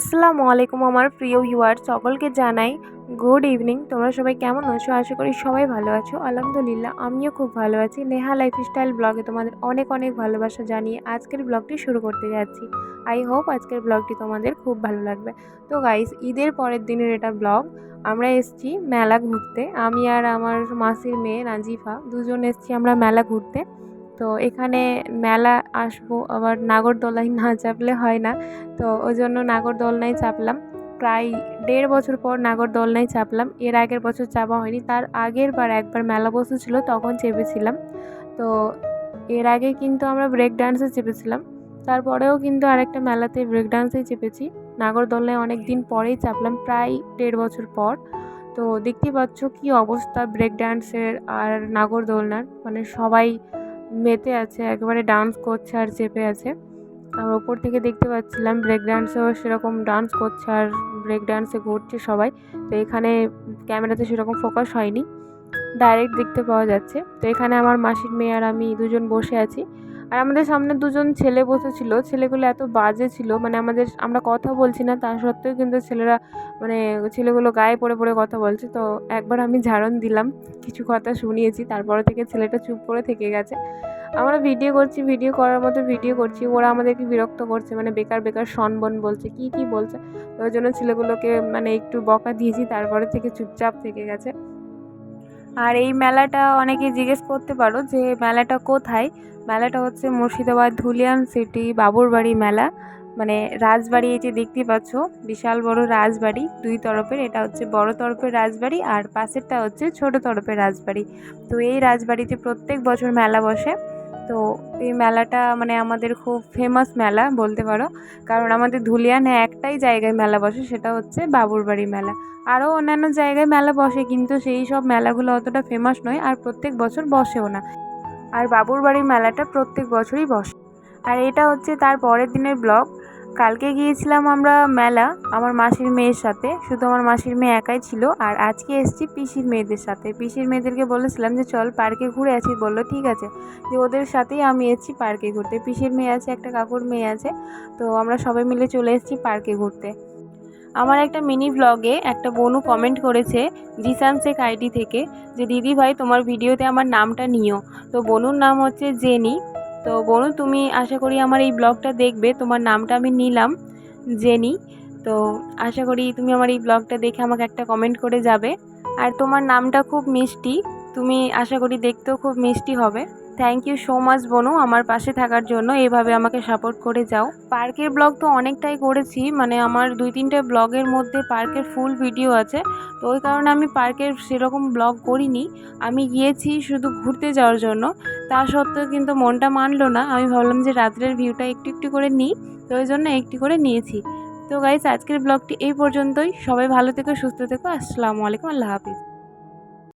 আসসালামু আলাইকুম আমার প্রিয় ভিউয়ার সকলকে জানাই গুড ইভিনিং তোমরা সবাই কেমন আছো? আশা করি সবাই ভালো আছো। আলহামদুলিল্লাহ, আমিও খুব ভালো আছি। নেহা লাইফস্টাইল ব্লগে তোমাদের অনেক অনেক ভালোবাসা জানিয়ে আজকের ব্লগটি শুরু করতে যাচ্ছি। আই হোপ আজকের ব্লগটি তোমাদের খুব ভালো লাগবে। তো গাইস ঈদের পরের দিনের এটা ব্লগ আমরা এসছি মেলা ঘুরতে। আমি আর আমার মাসির মেয়ে নাজিফা, দুজন এসছি আমরা মেলা ঘুরতে। তো এখানে মেলা আসব, আবার নাগরদোলায় না চাপলে হয় না। তো ওই জন্য নাগরদোলনায় চাপলাম। প্রায় দেড় বছর পর নাগরদোলনায় চাপলাম। এর আগের বছর চাপা হয়নি, তার আগের বার একবার মেলা বসেছিল, তখন চেপেছিলাম। তো এর আগে কিন্তু আমরা ব্রেক ডান্সে চেপেছিলাম। তারপরেও কিন্তু আরেকটা মেলাতে ব্রেক ডান্সেই চেপেছি। নাগরদোলনায় অনেক দিন পরেই চাপলাম, প্রায় দেড় বছর পর। তো দেখতে পাচ্ছ কি অবস্থা ব্রেক ডান্সের আর নাগরদোলনার। মানে সবাই মেতে আছে, একেবারে ডান্স করছে আর চেপে আছে। আর ওপর থেকে দেখতে পাচ্ছিলাম ব্রেক ডান্সেও সেরকম ডান্স করছে আর ব্রেক ডান্সে ঘুরছে সবাই। তো এখানে ক্যামেরাতে সেরকম ফোকাস হয়নি ডাইরেক্ট দেখতে পাওয়া যাচ্ছে। তো এখানে আমার মাসির মেয়ে আর আমি দুজন বসে আছি। আর আমাদের সামনে দুজন ছেলে বসেছিল। ছেলেগুলো এত বাজে ছিল মানে আমাদের আমরা কথা বলছি না, তা সত্ত্বেও কিন্তু ছেলেরা মানে ছেলেগুলো গায়ে পড়ে পড়ে কথা বলছে। তো একবার আমি ঝাড়ন দিলাম, কিছু কথা শুনিয়েছি, তারপরে থেকে ছেলেটা চুপ করে থেকে গেছে। আমরা ভিডিও করছি, ভিডিও করার মতো ভিডিও করছি, ওরা আমাদেরকে বিরক্ত করছে মানে বেকার বেকার সনবন বলছে, কি কি বলছে। ওই জন্য ছেলেগুলোকে মানে একটু বকা দিয়েছি, তারপরে থেকে চুপচাপ থেকে গেছে। আর এই মেলাটা অনেকে জিজ্ঞেস করতে পারো যে মেলাটা কোথায়? মেলাটা হচ্ছে মুর্শিদাবাদ ধুলিয়ান সিটি বাবুরবাড়ি মেলা। মানে রাজবাড়ি এই যে দেখতে পাচ্ছ, বিশাল বড় রাজবাড়ি দুই তরফের। এটা হচ্ছে বড় তরফের রাজবাড়ি আর পাশেরটা হচ্ছে ছোট তরফের রাজবাড়ি। তো এই রাজবাড়িতে প্রত্যেক বছর মেলা বসে। তো এই মেলাটা মানে আমাদের খুব ফেমাস মেলা বলতে পারো। কারণ আমাদের ধুলিয়ানে একটাই জায়গায় মেলা বসে, সেটা হচ্ছে বাবুরবাড়ি মেলা। আরও অন্যান্য জায়গায় মেলা বসে, কিন্তু সেই সব মেলাগুলো অতটা ফেমাস নয় আর প্রত্যেক বছর বসেও না। আর বাবুরবাড়ি মেলাটা প্রত্যেক বছরই বসে। আর এটা হচ্ছে তার পরের দিনের ব্লগ। কালকে গিয়েছিলাম আমরা মেলা, আমার মাসির মেয়ের সাথে। শুধু আমার মাসির মেয়ে একাই ছিল, আর আজকে এসেছি পিসির মেয়েদের সাথে। পিসির মেয়েদেরকে বলেছিলাম যে, চল পার্কে ঘুরে আসি। বলল, ঠিক আছে। যে, ওদের সাথেই আমি এসেছি পার্কে ঘুরতে। পিসির মেয়ে আছে, একটা কাকুর মেয়ে আছে, তো আমরা সবাই মিলে চলে এসেছি পার্কে ঘুরতে। আমার একটা মিনি ব্লগে একটা বনু কমেন্ট করেছে, জিসান শেখ আইডি থেকে, যে, দিদি ভাই, তোমার ভিডিওতে আমার নামটা নিও। তো বনুর নাম হচ্ছে জেনি। তো বনু তুমি আশা করি আমার এই ব্লগটা দেখবে। তোমার নামটা আমি নিলাম, জেনি। তো আশা করি তুমি আমার এই ব্লগটা দেখে আমাকে একটা কমেন্ট করে যাবে। আর তোমার নামটা খুব মিষ্টি। তুমি আশা করি দেখতেও খুব মিষ্টি হবে। থ্যাংক ইউ সো মাচ বনু আমার পাশে থাকার জন্য। এভাবে আমাকে সাপোর্ট করে যাও। পার্কের ব্লগ তো অনেকটাই করেছি। মানে আমার দুই তিনটে ব্লগের মধ্যে পার্কের ফুল ভিডিও আছে। তো ওই কারণে আমি পার্কের সেরকম ব্লগ করিনি। আমি গিয়েছি শুধু ঘুরতে যাওয়ার জন্য। তা সত্ত্বেও কিন্তু মনটা মানলো না। আমি ভাবলাম যে রাত্রের ভিউটা একটু একটু করে নিই। তো ওই জন্য একটু করে নিয়েছি। তো গাইজ আজকের ব্লগটি এই পর্যন্তই। সবাই ভালো থেকো, সুস্থ থেকো। আসসালামু আলাইকুম। আল্লাহ হাফিজ।